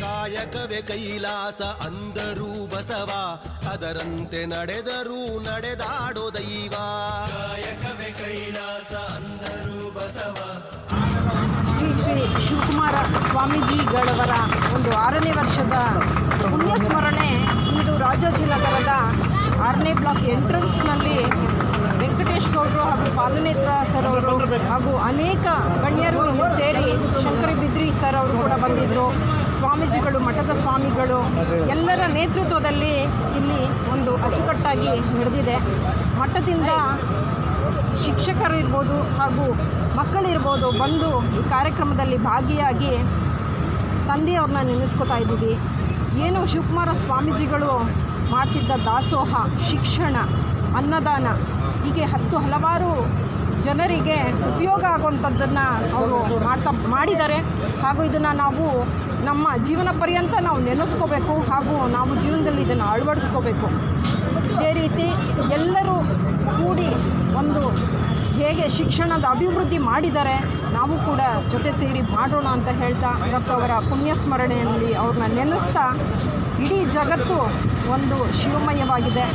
ಕಾಯಕವೇ ಕೈಲಾಸ ಅಂದರೂ ಬಸವ. ಅದರಂತೆ ನಡೆದರೂ ನಡೆದಾಡೋ ದೈವ. ಕಾಯಕವೇ ಕೈಲಾಸ ಅಂದರೂ ಬಸವ. ಶ್ರೀ ಶ್ರೀ ಶಿವಕುಮಾರ ಸ್ವಾಮೀಜಿಗಳವರ ಒಂದು ಆರನೇ ವರ್ಷದ ಪುಣ್ಯ ಸ್ಮರಣೆ ಇಂದು ರಾಜಾಜಿನಗರದ ಆರನೇ ಬ್ಲಾಕ್ ಎಂಟ್ರೆನ್ಸ್ನಲ್ಲಿ ವೆಂಕಟೇಶ್ ಗೌಡರು ಹಾಗೂ ಪಾಲನೇತ್ರ ಸರ್ ಅವರು ಹಾಗೂ ಅನೇಕ ಗಣ್ಯರು ಸೇರಿ ಶಂಕರ ಬಿದ್ರಿ ಸರ್ ಅವರು ಕೂಡ ಬಂದಿದ್ದರು ಸ್ವಾಮೀಜಿಗಳು, ಮಠದ ಸ್ವಾಮಿಗಳು ಎಲ್ಲರ ನೇತೃತ್ವದಲ್ಲಿ ಇಲ್ಲಿ ಒಂದು ಅಚ್ಚುಕಟ್ಟಾಗಿ ನಡೆದಿದೆ. ಮಠದಿಂದ ಶಿಕ್ಷಕರು ಇರ್ಬೋದು ಹಾಗೂ ಮಕ್ಕಳಿರ್ಬೋದು ಬಂದು ಈ ಕಾರ್ಯಕ್ರಮದಲ್ಲಿ ಭಾಗಿಯಾಗಿ ತಂದೆಯವ್ರನ್ನ ನೆನೆಸ್ಕೊತಾ ಇದ್ದೀವಿ. ಏನು ಶಿವಕುಮಾರ ಸ್ವಾಮೀಜಿಗಳು ಮಾಡ್ತಿದ್ದ ದಾಸೋಹ, ಶಿಕ್ಷಣ, ಅನ್ನದಾನ ಹೀಗೆ ಹತ್ತು ಹಲವಾರು ಜನರಿಗೆ ಉಪಯೋಗ ಆಗುವಂಥದ್ದನ್ನು ಅವರು ಮಾಡ್ತಾ ಮಾಡಿದ್ದಾರೆ. ಹಾಗೂ ಇದನ್ನು ನಾವು ನಮ್ಮ ಜೀವನ ಪರ್ಯಂತ ನಾವು ನೆನೆಸ್ಕೋಬೇಕು. ಹಾಗೂ ನಾವು ಜೀವನದಲ್ಲಿ ಇದನ್ನು ಅಳವಡಿಸ್ಕೋಬೇಕು. ಇದೇ ರೀತಿ ಎಲ್ಲರೂ ಕೂಡಿ ಒಂದು ಹೇಗೆ ಶಿಕ್ಷಣದ ಅಭಿವೃದ್ಧಿ ಮಾಡಿದ್ದಾರೆ ನಾವು ಕೂಡ ಜೊತೆ ಸೇರಿ ಮಾಡೋಣ ಅಂತ ಹೇಳ್ತಾ ಇವತ್ತು ಅವರ ಪುಣ್ಯ ಸ್ಮರಣೆಯಲ್ಲಿ ಅವ್ರನ್ನ ನೆನೆಸ್ತಾ ಇಡೀ ಜಗತ್ತು ಒಂದು ಶಿವಮಯವಾಗಿದೆ.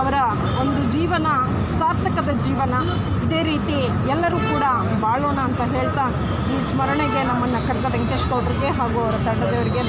ಅವರ ಒಂದು ಜೀವನ, ಸಾರ್ಥಕದ ಜೀವನ ಇದೇ ರೀತಿ ಎಲ್ಲರೂ ಕೂಡ ಬಾಳೋಣ ಅಂತ ಹೇಳ್ತಾ ಈ ಸ್ಮರಣೆಗೆ ನಮ್ಮನ್ನು ಕರೆದ ವೆಂಕಟೇಶ್ ಗೌಡ್ರಿಗೆ ಹಾಗೂ ಅವರ ತಂಡದವರಿಗೆ